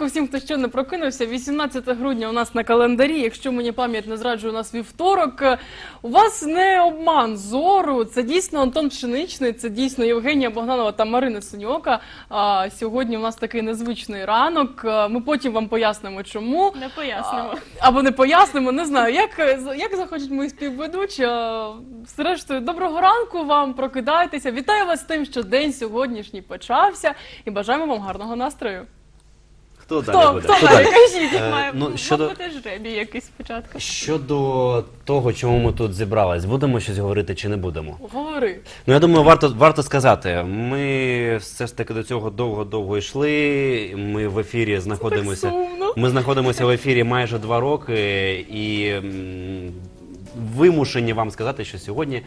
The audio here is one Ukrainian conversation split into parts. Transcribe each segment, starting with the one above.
Ранку всім, хто ще не прокинувся. 18 грудня у нас на календарі. Якщо мені пам'ять не зраджує, у нас вівторок. У вас не обман зору. Це дійсно Антон Пшеничний, це дійсно Євгенія Богданова та Марина Синьока. А сьогодні у нас такий незвичний ранок. Ми потім вам пояснимо, чому. Не пояснимо. А, Або не пояснимо, не знаю. Як, як захочуть мої співведучі. Зрештою, доброго ранку вам, прокидайтеся. Вітаю вас з тим, що день сьогоднішній почався, і бажаємо вам гарного настрою. Хто далі Хто, буде? хто Хто далі? Кажіть. Е, Має ну, щодо- бути жребій якийсь спочатку. Щодо того, чому ми тут зібрались, будемо щось говорити чи не будемо? Говори. Ну я думаю, варто варто сказати. Ми все ж таки до цього довго-довго йшли. Ми в ефірі знаходимося. Так сумно. Ми знаходимося в ефірі майже два роки, і м, вимушені вам сказати, що сьогодні.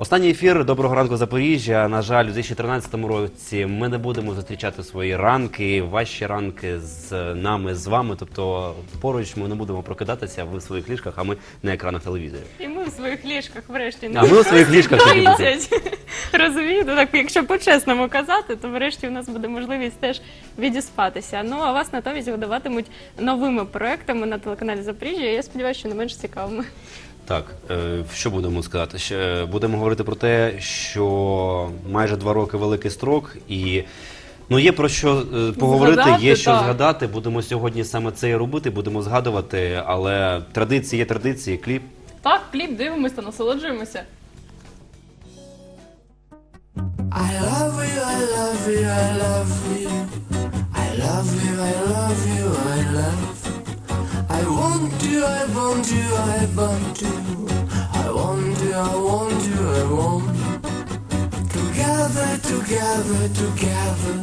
Останній ефір Доброго ранку Запоріжжя. На жаль, у 2013 році ми не будемо зустрічати свої ранки, ваші ранки з нами, з вами. Тобто поруч ми не будемо прокидатися ви в своїх ліжках, а ми на екранах телевізорів. І ми в своїх ліжках врешті А ми у своїх ліжках тоді будемо. 30. Розумієте? Так, якщо по-чесному казати, то врешті у нас буде можливість теж відіспатися. Ну а вас натомість годуватимуть новими проектами на телеканалі Запоріжжя. Я сподіваюся, що не менш цікавими. Так, е, що будемо сказати? Ще будемо говорити про те, що майже два роки великий строк, і ну є про що е, поговорити, Згадати, є що так. згадати. Будемо сьогодні саме це і робити, будемо згадувати, але традиції є традиції, кліп. Так, кліп дивимося та насолоджуємося. I love you, I love you, I love you. I love you, I love you, I love. I want you, I want you, I want you. I want you, I want you, I want. Together, together, together.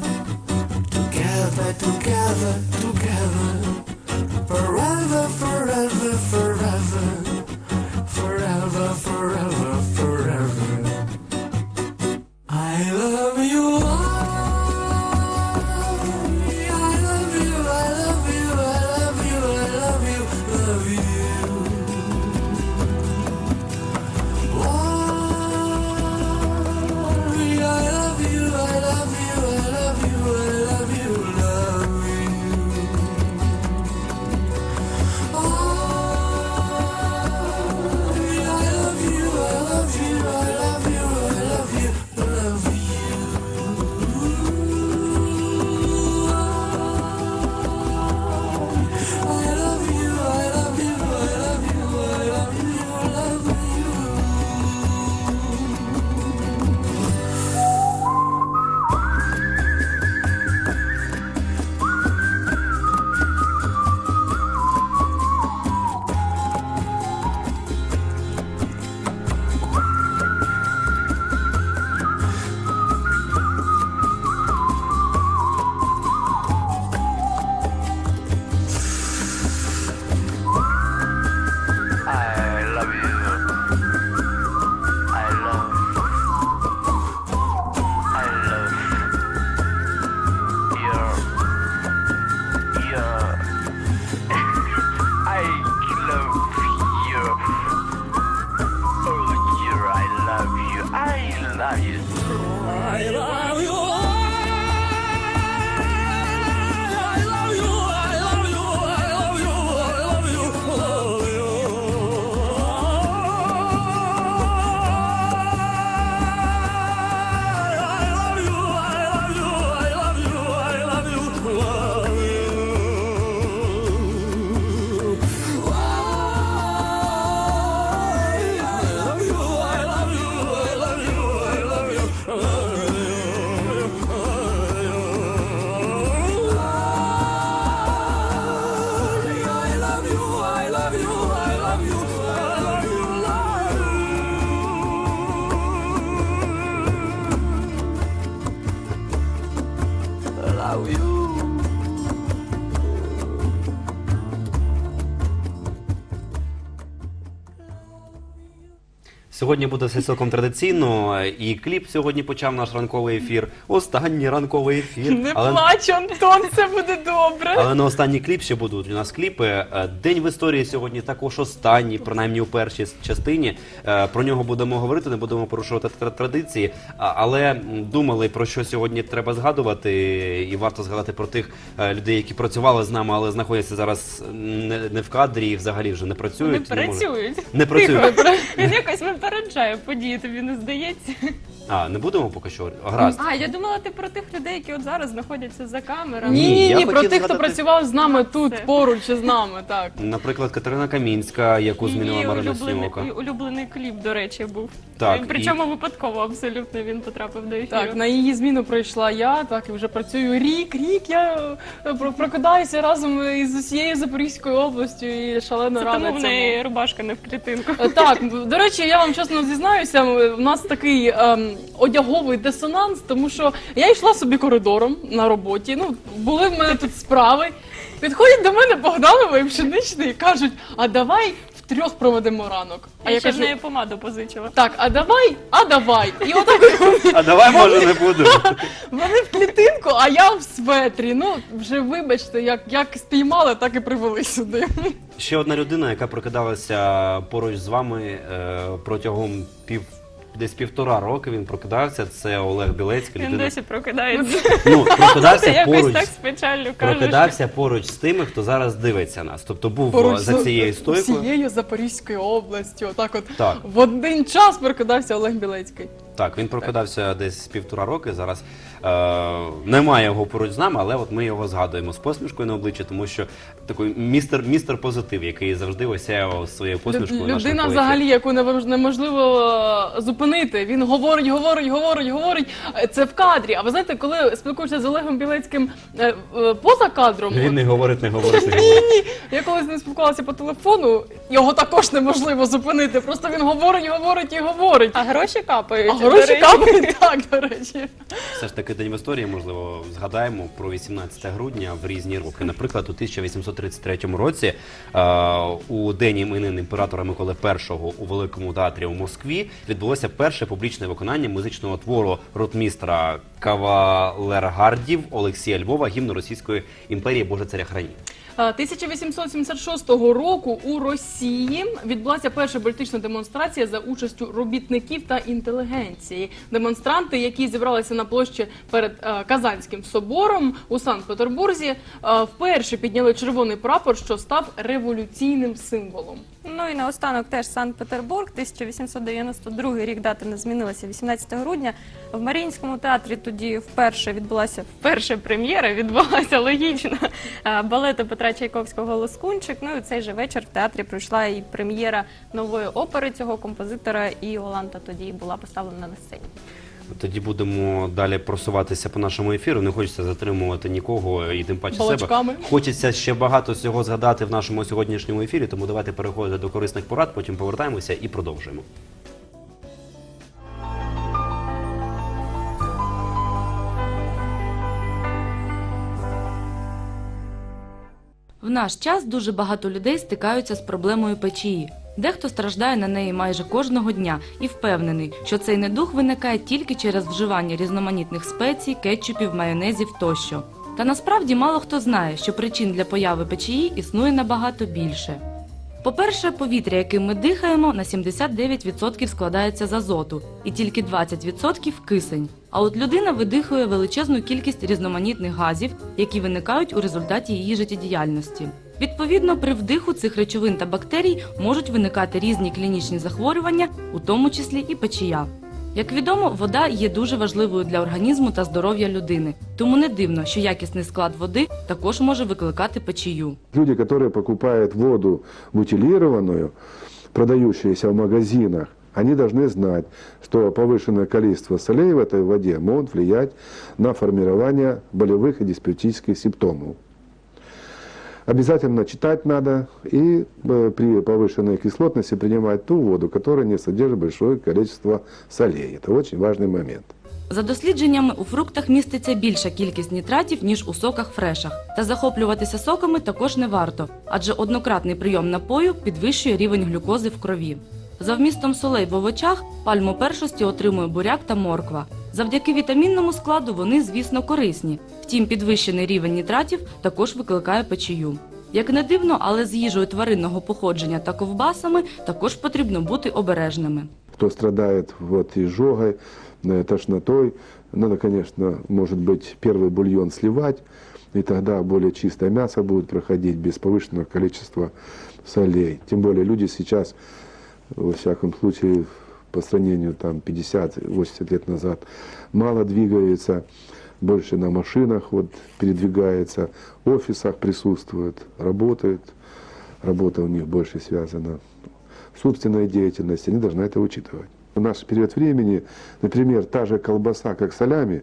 Together, together, together. Forever, forever, forever. Forever, forever, forever. Сьогодні буде все цілком традиційно, і кліп сьогодні почав наш ранковий ефір. Останній ранковий ефір. Не але, плач, Антон, все буде добре. але на останній кліп ще будуть у нас кліпи. Е, День в історії сьогодні також останній, принаймні у першій частині. Е, Про нього будемо говорити, не будемо порушувати традиції. Але думали про що сьогодні треба згадувати, і варто згадати про тих е, людей, які працювали з нами, але знаходяться зараз не, в кадрі і взагалі вже не працюють. не працюють. Не працюють. Тихо. Він якось випереджає події, тобі не здається. А, не будемо поки що. Гаразд. А, я думала, ти про тих людей, які от зараз знаходяться за камерами. Ні, Ні, ні, я ні, про хотів тих, хто згадати- працював з нами тут, поруч з нами, так. Наприклад, Катерина Камінська, яку змінила Її Марина улюблений, Сімока. улюблений кліп, до речі, був. Так, І Причому випадково абсолютно він потрапив до ефіру. Так, на її зміну прийшла я, так і вже працюю рік, рік. Я е, про- прокидаюся разом із усією Запорізькою областю і шалено Це рада тому в цьому. неї рубашка не в клітинку. Е, Так, до речі, я вам чесно зізнаюся, у нас такий ем, одяговий дисонанс, тому що я йшла собі коридором на роботі. Ну, були в мене тут справи. Підходять до мене Богданова і пшеничний і кажуть: а давай втрьох проведемо ранок. А я я ще кажу, в неї помаду позичила. так, а давай, а давай. І отак вони, А давай, може, не буду. вони в клітинку, а я в светрі. Ну, вже вибачте, як, як спіймали, так і привели сюди. Ще одна людина, яка прокидалася поруч з вами е, протягом пів. Десь півтора роки він прокидався. Це Олег Білецький. Він Людина досі прокидається. ну Ти прокидався якось поруч. так з печаллю кажеш. Прокидався поруч з тими, хто зараз дивиться нас. Тобто був Поруч за з цією стойкою. всією Запорізькою областю. Отак от Так. в один час прокидався Олег Білецький. Так, він прокидався десь півтора роки. Зараз е, немає його поруч з нами, але от ми його згадуємо з посмішкою на обличчі, тому що такий містер, містер позитив, який завжди осяяв своєю посмішкою. Лю- Людина взагалі, яку неможливо е, зупинити. Він говорить, говорить, говорить, говорить. Е, Це в кадрі. А ви знаєте, коли спілкуєшся з Олегом Білецьким е, е, поза кадром. Він не говорить, не говорить, не ні, ні. Я колись з ним спілкувалася по телефону, його також неможливо зупинити. Просто він говорить, говорить і говорить. А гроші капають. А гроші капають так, до речі. Все ж таки день в історії, можливо, згадаємо про 18 грудня в різні роки. Наприклад, у 1833 році е, у день іменин імператора Миколи І у Великому театрі у Москві відбулося перше публічне виконання музичного твору ротмістра кавалергардів Олексія Львова гімну Російської імперії Боже царя храні. Е, 1876 року у Росії відбулася перша політична демонстрація за участю робітників та інтелігенції. Демонстранти, які зібралися на площі перед е, Казанським собором у Санкт-Петербурзі, е, вперше підняли червоний прапор, що став революційним символом. Ну і наостанок теж Санкт-Петербург, 1892 рік дата не змінилася, 18 грудня. В Маріїнському театрі тоді вперше відбулася вперше прем'єра, відбулася логічно балету Петра Чайковського Лоскунчик. Ну і цей же вечір в театрі пройшла і прем'єра нової опери цього композитора, і Йоланта тоді була поставлена на сцені. Тоді будемо далі просуватися по нашому ефіру. Не хочеться затримувати нікого і тим паче Балачками. себе. Хочеться ще багато всього згадати в нашому сьогоднішньому ефірі. Тому давайте переходити до корисних порад. Потім повертаємося і продовжуємо. В наш час дуже багато людей стикаються з проблемою печії. Дехто страждає на неї майже кожного дня і впевнений, що цей недух виникає тільки через вживання різноманітних спецій, кетчупів, майонезів тощо. Та насправді мало хто знає, що причин для появи печії існує набагато більше. По-перше, повітря, яким ми дихаємо, на 79% складається з азоту, і тільки 20% кисень. А от людина видихує величезну кількість різноманітних газів, які виникають у результаті її життєдіяльності. Відповідно, при вдиху цих речовин та бактерій можуть виникати різні клінічні захворювання, у тому числі і печія. Як відомо, вода є дуже важливою для організму та здоров'я людини, тому не дивно, що якісний склад води також може викликати печію. Люди, которые покупают воду бутилированную, продающуюся в магазинах, они должны знать, что повышенное количество солей в этой воде могут влиять на формирование болевых и диспептических симптомов. Обязательно читать надо и э, при повышенной кислотности принимать ту воду, которая не содержит большое количество солей. Это очень важный момент. За дослідженнями, у фруктах міститься більша кількість нітратів, ніж у соках фрешах. Та захоплюватися соками також не варто, адже однократний прийом напою підвищує рівень глюкози в крові. За вмістом солей в овочах пальму першості отримує буряк та морква. Завдяки вітамінному складу вони, звісно, корисні. Втім, підвищений рівень нітратів також викликає печію. Як не дивно, але з їжею тваринного походження та ковбасами також потрібно бути обережними. Кто страдает вот изжогой, э, тошнотой, надо, конечно, может быть, первый бульон сливать, и тогда более чистое мясо будет проходить без повышенного количества солей. Тем более люди сейчас, во всяком случае, по сравнению там 50-80 лет назад, мало двигаются, больше на машинах вот передвигается, в офисах присутствуют, работают, работа у них больше связана с умственной деятельностью, они должны это учитывать. В наш период времени, например, та же колбаса, как солями,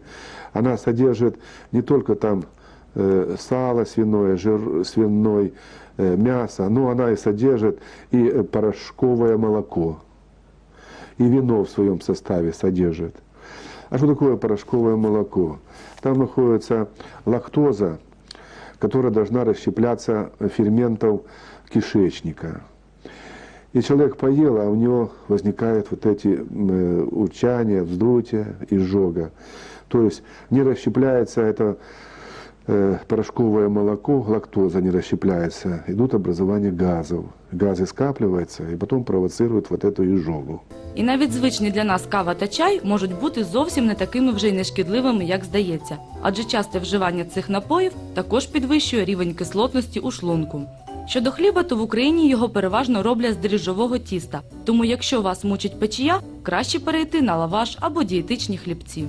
она содержит не только там э, сало свиное, жир свиной, э, мясо, но она и содержит и э, порошковое молоко, и вино в своем составе содержит. А что такое порошковое молоко? Там находится лактоза, которая должна расщепляться ферментов кишечника. И человек поел, а у него возникают вот эти э, урчания, вздутия, изжога. То есть не расщепляется это порошковое молоко, лактоза не расщепляется, идут образование газов. Газы скапливаются и потом провоцируют вот эту изжогу. І навіть звичні для нас кава та чай можуть бути зовсім не такими вже й нешкідливими, як здається. Адже часте вживання цих напоїв також підвищує рівень кислотності у шлунку. Щодо хліба, то в Україні його переважно роблять з дріжджового тіста. Тому, якщо вас мучить печія, краще перейти на лаваш або дієтичні хлібці.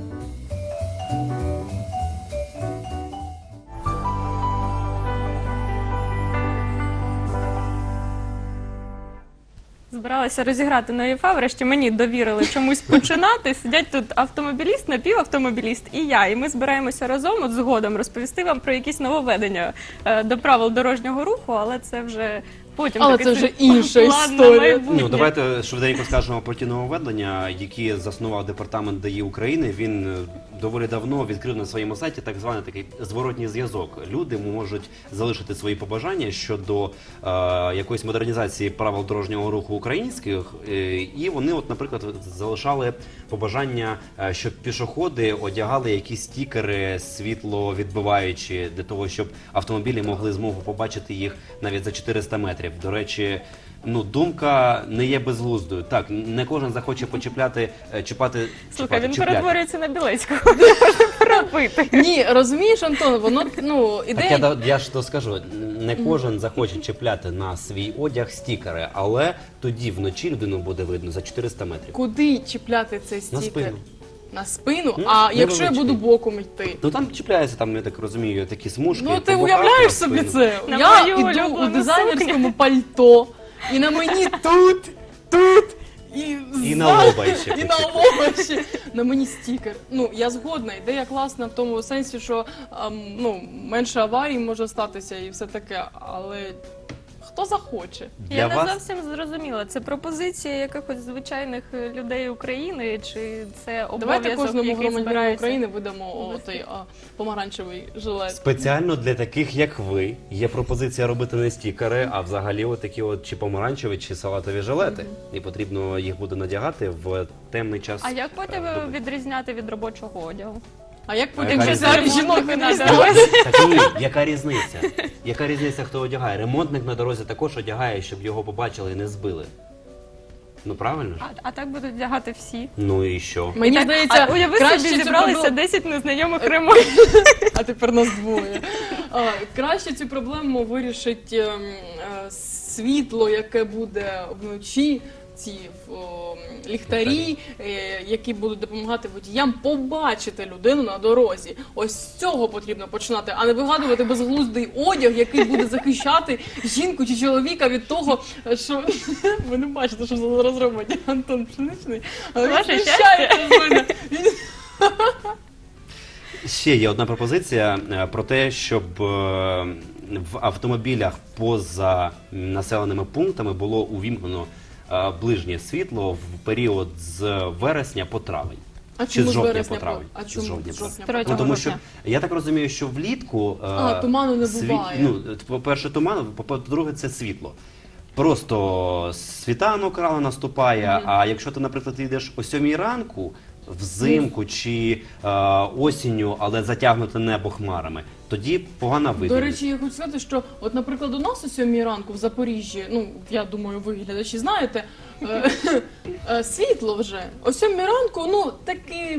Збиралася розіграти на ЄФА, врешті мені довірили чомусь починати. Сидять тут автомобіліст, напівавтомобіліст і я. І ми збираємося разом от згодом розповісти вам про якісь нововведення е, до правил дорожнього руху, але це вже потім Але такий це вже інша план на історія. майбутнє. Ну, давайте швиденько скажемо про ті нововведення, які заснував департамент ДАІ України. Він е, доволі давно відкрив на своєму сайті так званий такий зворотній зв'язок. Люди можуть залишити свої побажання щодо е, якоїсь модернізації правил дорожнього руху українських, е, і вони, от, наприклад, залишали побажання, е, щоб пішоходи одягали якісь стікери світловідбиваючі для того, щоб автомобілі могли змогу побачити їх навіть за 400 метрів. До речі. Ну, думка не є безглуздою. Так, не кожен захоче почіпляти, е, чіпати. Слухай, чіпати, він чіпляти. перетворюється на білецького. Можна пробити. Ні, розумієш, Антон, воно ну Так ідея я, да- я ж то скажу, не кожен захоче чіпляти на свій одяг стікери, але тоді вночі людину буде видно за 400 метрів. куди чіпляти цей стікер? На спину. На спину? Ну, а якщо я невеличкий. буду боком йти? Ну там чіпляється, там, я так розумію, такі смужки. Ну ти по боках на уявляєш собі спину. це? На я мою іду у дизайнерському пальто, і на мені тут, тут. І, І ззаду- на лоба ще І на лоба ще. На мені стікер. Ну, я згодна, ідея класна в тому сенсі, що ем, ну, менше аварій може статися і все таке, але хто захоче? Для Я не зовсім зрозуміла. Це пропозиція якихось звичайних людей України, чи це обов'язок, Давайте кожному який громадянину збирається? України видамо о, той а, помаранчевий жилет. спеціально для таких, як ви, є пропозиція робити не стікери, а взагалі от такі от чи помаранчеві, чи салатові жилети. І потрібно їх буде надягати в темний час. А як потім е, доби. відрізняти від робочого одягу? А як А потім яка взяти різниця? жінок Не Так ні, яка різниця? Яка різниця, хто одягає? Ремонтник на дорозі також одягає, щоб його побачили і не збили. Ну правильно ж? А, а так будуть вдягати всі. Ну і що? Мені Так, здається, а уяви краще собі цю зібралися проблему- 10 незнайомих ремонтів. а тепер нас двоє. А, краще цю проблему вирішить ем, е, світло, яке буде вночі. Ці о, ліхтарі, е, які будуть допомагати водіям побачити людину на дорозі. Ось з цього потрібно починати, а не вигадувати безглуздий одяг, який буде захищати жінку чи чоловіка від того, що ви не бачите, що зараз робить Антон Пшеничний. Але він Ваше знущається з мене. Він Ще є одна пропозиція е, про те, щоб е, в автомобілях поза населеними пунктами було увімкнено ближнє світло в період з вересня по травень. А Чи чому з жовтня по травень? А З чому жовтня з жовтня З третього Ну, тому що жовтня. я так розумію, що влітку е, А, туману не буває. ну, по-перше, туман, по-друге, це світло. просто світанок рано наступає. А якщо ти, наприклад, йдеш о сьомій ранку, взимку чи е, осінню, але затягнуте небо хмарами, тоді погана До речі, я хочу сказати, що от, наприклад, у нас о сьомій ранку в Запоріжжі, ну я думаю, ви глядачі знаєте, е, е, світло вже. О сьомій ранку, ну таки.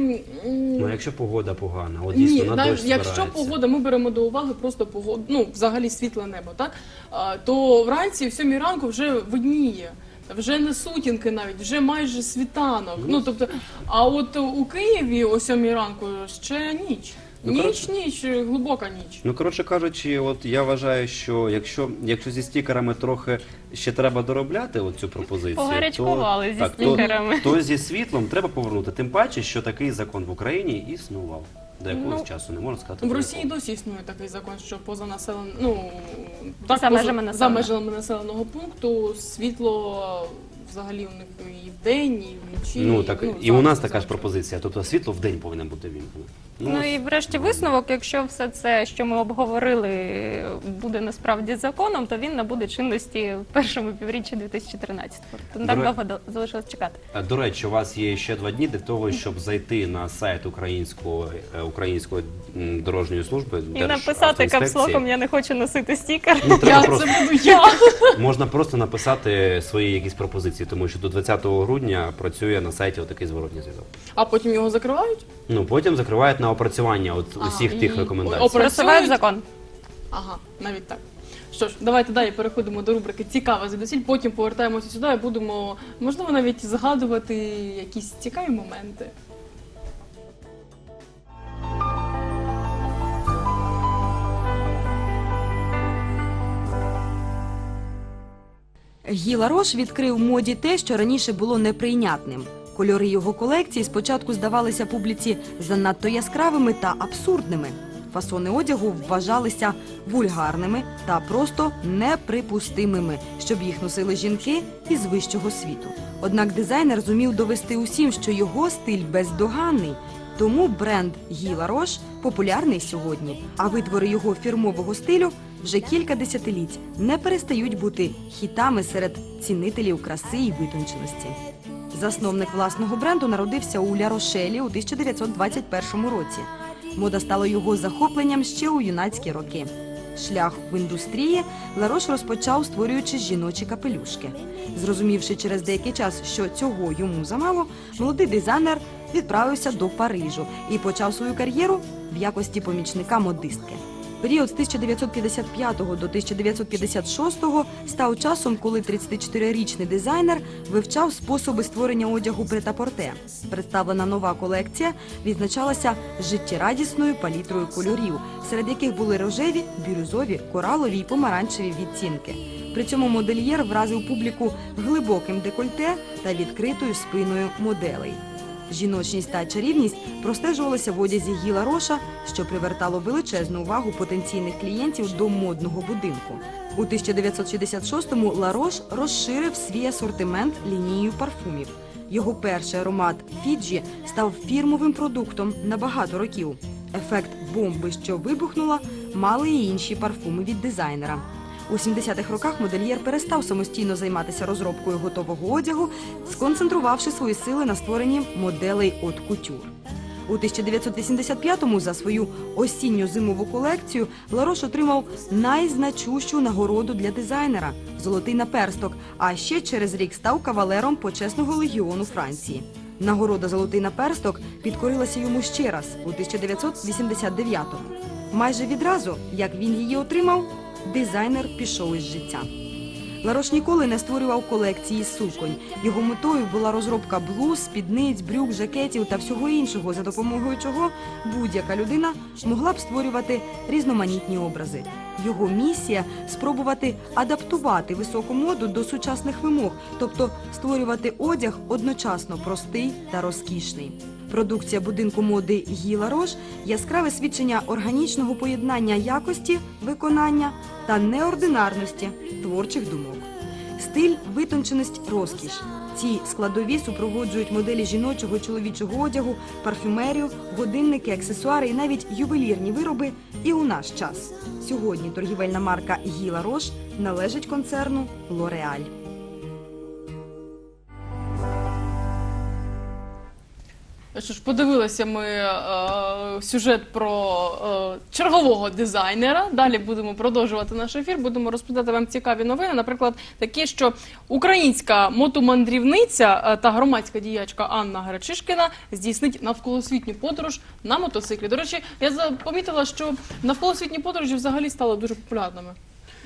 м, Ну, якщо погода погана, от дійсно на навіть дощ якщо збирається. погода, ми беремо до уваги просто погоду, ну взагалі світле небо, так? А, то вранці, в сьомій ранку, вже видніє. Вже не сутінки навіть, вже майже світанок. Ну тобто, а от у Києві о сьомій ранку ще ніч. Ну, ніч, коротше- ніч, глибока ніч. Ну, коротше кажучи, от я вважаю, що якщо, якщо зі стікерами трохи ще треба доробляти оцю пропозицію, Погарячкували зі так, стікерами. То, то зі світлом треба повернути. Тим паче, що такий закон в Україні існував. До якогось Ну, часу не можна сказати. В до Росії якого. досі існує такий закон, що поза населен... ну, За поза- межами за населеного. межами населеного пункту світло взагалі у них і вдень, і вночі. Ну так і у завжди, нас така ж завжди. пропозиція. Тобто світло в день повинно бути вімкнено. Ну і врешті висновок, якщо все це, що ми обговорили, буде насправді законом, то він набуде чинності в першому півріччі 2013 Тобто не так До довго до- залишилось чекати. Е, До речі, у вас є ще два дні для того, щоб зайти на сайт українського е, української м, дорожньої служби І написати капслоком я не хочу носити стікер. Ну, треба Я просто це буду я. можна просто написати свої якісь пропозиції, тому що до 20 грудня працює на сайті отакий зворотній зв'язок. А потім його закривають? Ну потім закривають на опрацювання от Ага, усіх і- тих рекомендацій. Опра- Просувають закон. Ага, навіть так. Що ж, давайте далі переходимо до рубрики Цікаве звідусіль. Потім повертаємося сюди і будемо, можливо, навіть згадувати якісь цікаві моменти. Гіла Рош відкрив моді те, що раніше було неприйнятним. Кольори його колекції спочатку здавалися публіці занадто яскравими та абсурдними. Фасони одягу вважалися вульгарними та просто неприпустимими, щоб їх носили жінки із вищого світу. Однак дизайнер зумів довести усім, що його стиль бездоганний. Тому бренд Гіла Рош популярний сьогодні, а витвори його фірмового стилю вже кілька десятиліть не перестають бути хітами серед цінителів краси і витонченості. Засновник власного бренду народився у Ля-Рошелі у 1921 році. Мода стала його захопленням ще у юнацькі роки. Шлях в індустрії Ларош розпочав, створюючи жіночі капелюшки. Зрозумівши через деякий час, що цього йому замало, молодий дизайнер відправився до Парижу і почав свою кар'єру в якості помічника модистки. Період з 1955 до 1956 став часом, коли 34-річний дизайнер вивчав способи створення одягу претапорте. Представлена нова колекція відзначалася життєрадісною палітрою кольорів, серед яких були рожеві, бірюзові, коралові й помаранчеві відтінки. При цьому модельєр вразив публіку глибоким декольте та відкритою спиною моделей. Жіночність та чарівність простежувалися в одязі Гіла Роша, що привертало величезну увагу потенційних клієнтів до модного будинку. У 1966-му Ларош розширив свій асортимент лінією парфумів. Його перший аромат Фіджі став фірмовим продуктом на багато років. Ефект бомби, що вибухнула, мали і інші парфуми від дизайнера. У 70-х роках модельєр перестав самостійно займатися розробкою готового одягу, сконцентрувавши свої сили на створенні моделей от кутюр. У 1985-му за свою осінньо-зимову колекцію Ларош отримав найзначущу нагороду для дизайнера золотий наперсток, а ще через рік став кавалером почесного легіону Франції. Нагорода Золотий наперсток підкорилася йому ще раз у 1989-му. Майже відразу, як він її отримав, дизайнер пішов із життя. Ларош ніколи не створював колекції суконь. Його метою була розробка блуз, спідниць, брюк, жакетів та всього іншого, за допомогою чого будь-яка людина могла б створювати різноманітні образи. Його місія спробувати адаптувати високу моду до сучасних вимог, тобто створювати одяг одночасно простий та розкішний. Продукція будинку моди Гіла Рош яскраве свідчення органічного поєднання якості, виконання та неординарності творчих думок. Стиль, витонченість, розкіш Ці складові супроводжують моделі жіночого чоловічого одягу, парфюмерію, годинники, аксесуари і навіть ювелірні вироби і у наш час. Сьогодні торгівельна марка Гіла Рош належить концерну Лореаль. Що ж, подивилися ми е, сюжет про е, чергового дизайнера. Далі будемо продовжувати наш ефір. Будемо розповідати вам цікаві новини. Наприклад, такі, що українська мотомандрівниця е, та громадська діячка Анна Гречишкіна здійснить навколосвітню подорож на мотоциклі. До речі, я помітила, що навколосвітні подорожі взагалі стали дуже популярними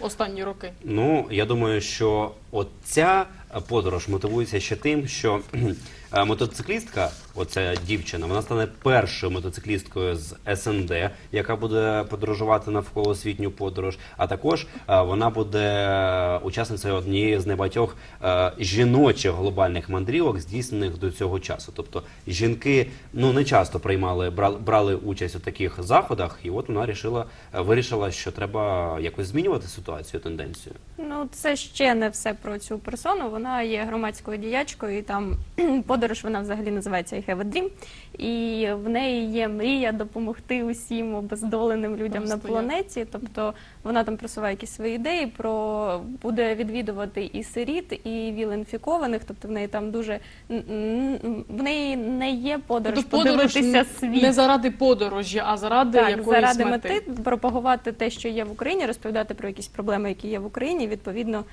останні роки. Ну, я думаю, що от ця е, подорож мотивується ще тим, що е, мотоциклістка, оця дівчина, вона стане першою мотоциклісткою з СНД, яка буде подорожувати навколо світню подорож. А також е, вона буде е, учасницею однієї з небагатьох е, жіночих глобальних мандрівок, здійснених до цього часу. Тобто жінки ну не часто приймали брали, участь у таких заходах, і от вона рішила, вирішила, що треба якось змінювати ситуацію, тенденцію. Ну, це ще не все про цю персону. Вона є громадською діячкою, і там подорож вона взагалі називається I have a dream. І в неї є мрія допомогти усім обездоленим людям на Просто планеті. Тобто вона там просуває якісь свої ідеї, про буде відвідувати і сиріт, і віл-інфікованих. Тобто в неї там дуже в неї не є подорож Тобто подорож подивитися світ. не заради подорожі, а заради Так, якоїсь заради мети. мети пропагувати те, що є в Україні, розповідати про якісь проблеми, які є в Україні, відповідно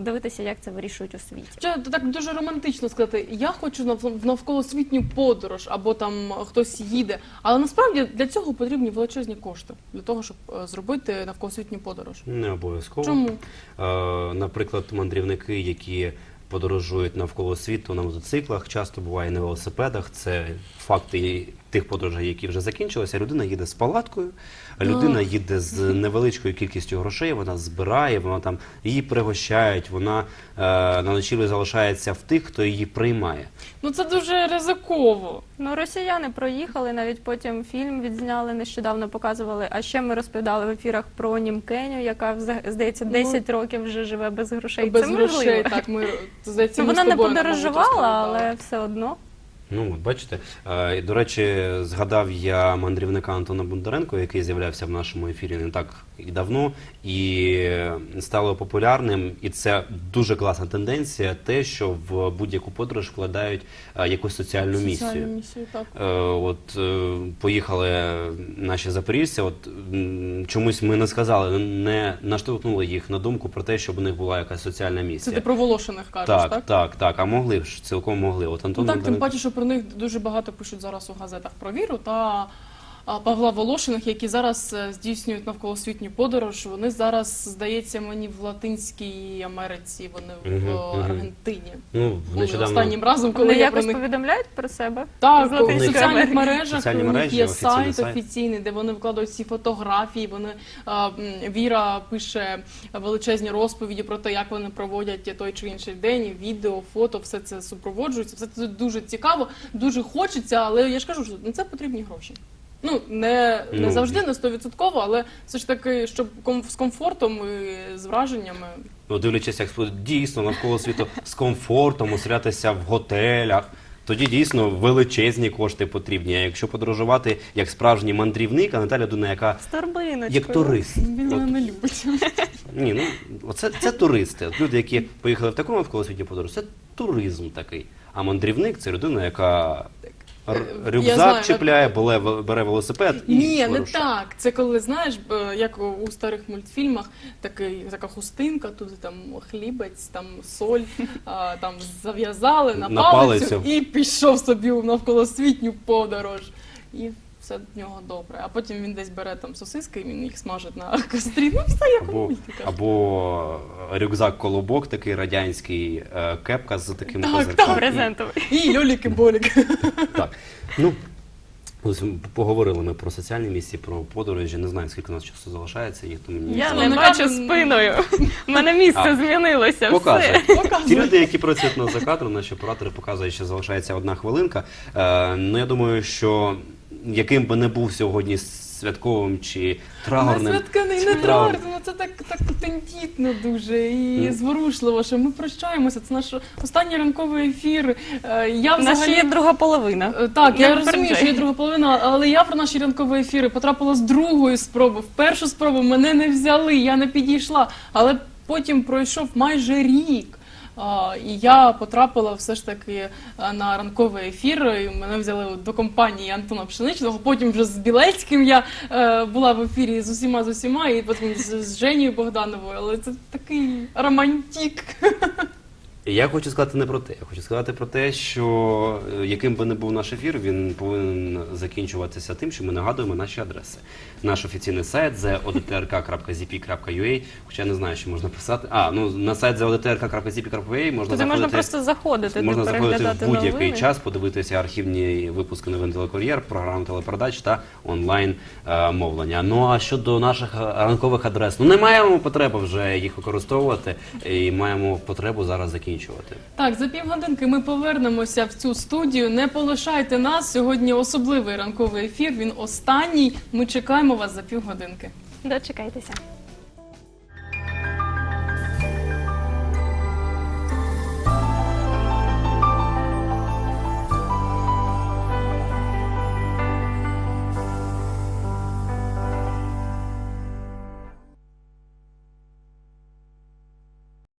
дивитися, як це вирішують у світі. Хоча так дуже романтично сказати, я хочу в навколосвітню подорож, або там хтось їде. Але насправді для цього потрібні величезні кошти для того, щоб е, зробити навколосвітню подорож. Не обов'язково. Чому? Е, наприклад, мандрівники, які подорожують навколо світу на мотоциклах, часто буває на велосипедах. Це факти тих подорожей, які вже закінчилися. Людина їде з палаткою, людина їде з невеличкою кількістю грошей, вона збирає, вона там її пригощають, вона е, на ночівлі залишається в тих, хто її приймає. Ну це дуже ризиково. Ну, росіяни проїхали, навіть потім фільм відзняли, нещодавно показували. А ще ми розповідали в ефірах про Німкеню, яка взаг- здається 10 років вже живе без грошей. Без це грошей. можливо. Так, ми здається, Ну, ми вона з не тобою, мабуть, подорожувала, розповідали. але все одно. Ну, от бачите, Е, і, до речі, згадав я мандрівника Антона Бондаренко, який з'являвся в нашому ефірі не так і давно, і стало популярним. І це дуже класна тенденція, те, що в будь-яку подорож вкладають е, якусь соціальну місію. Соціальну місію, так. Е, От е, поїхали наші запоріжці. От м, чомусь ми не сказали, не наштовхнули їх на думку про те, щоб у них була якась соціальна Це місія. ти про Волошиних кажеш, Так, так? так, так, А могли ж цілком могли. От Ну Антон так, тим Бондаренко- паче, що про них дуже багато пишуть зараз у газетах про віру та Павла Волошиних, які зараз е, здійснюють навколосвітню подорож. Вони зараз, здається, мені в Латинській Америці, вони в. Аргентині. Ну, Були останнім разом, коли Вони я про якось них повідомляють про себе. Так, в соціальних Америки. мережах Соціальні у них є офіційний сайт сайт. офіційний, де вони викладають всі фотографії. Вони а, Віра пише величезні розповіді про те, як вони проводять той чи інший день, відео, фото, все це супроводжується. Все це дуже цікаво, дуже хочеться, але я ж кажу, що на це потрібні гроші. Ну не, не Ну, завжди, не стовідсотково, але все ж таки, щоб ком- з комфортом і з враженнями. Ну, дивлячись, як спо- дійсно навколо світу з комфортом оселятися в готелях. Тоді дійсно величезні кошти потрібні. А якщо подорожувати як справжній мандрівник, а не та людина, яка З торбиночкою. як турист. Він мене От, не любить. ні, ну оце це туристи. От Люди, які поїхали в такому навколосвітню подорож, це туризм такий. А мандрівник це людина, яка рюкзак знаю, чіпляє, бере, бере велосипед і Ні, не вирушає. так. Це коли знаєш, б, як у старих мультфільмах, такий така хустинка, тут там хлібець, там соль, а, там зав'язали на, На палицю, палицю. і пішов собі у навколосвітню подорож. І все в нього добре. А потім він десь бере там сосиски, і він їх смажить на кострі. Ну все як у Або, мультиках. або рюкзак колобок такий радянський, е, кепка з таким Так, козирком. так. Презентовий. І льоліки боліки Так. Ну, ось поговорили ми про соціальні місії, про подорожі. Не знаю, скільки у нас часу залишається, їх тому ні. Я Ну, не не бачу кажу- спиною. У мене місце А. змінилося. Показує. Все. Ті показує. люди, які працюють на за кадром, наші оператори показують, що залишається одна хвилинка. Е, ну, я думаю, що яким би не був сьогодні святковим чи Не святканий, не Траурним. ну це так, так тендітно дуже і зворушливо, що ми прощаємося. Це наш останній ранковий ефір. Е, Я нас ще взагалі є друга половина. Е, Так, Не я розумію, що є друга половина, але я про наші ранкові ефіри потрапила з другої спроби. В першу спробу мене не взяли, я не підійшла. Але потім пройшов майже рік. І я потрапила все ж таки на ранковий ефір. І мене взяли до компанії Антона Пшеничного. Потім вже з Білецьким я е, була в ефірі з усіма з усіма, і потім з, Женією Богдановою. Але це такий романтик. Я хочу сказати не про те. Я хочу сказати про те, що е, яким би не був наш ефір, він повинен закінчуватися тим, що ми нагадуємо наші адреси. Наш офіційний сайт odtrk.zp.ua, хоча я не знаю, що можна писати. А, ну на сайт odtrk.zp.ua можна Туди можна заходити. просто заходити, Можна заходити в будь-який час, подивитися архівні випуски новин телекур'єр, програм телепередач та онлайн е, мовлення. Ну а щодо наших е, ранкових адрес, ну не маємо потреби вже їх використовувати і маємо потребу зараз закінчувати. Так, за півгодинки ми повернемося в цю студію. Не полишайте нас. Сьогодні особливий ранковий ефір. Він останній. Ми чекаємо вас за півгодинки. Дочекайтеся.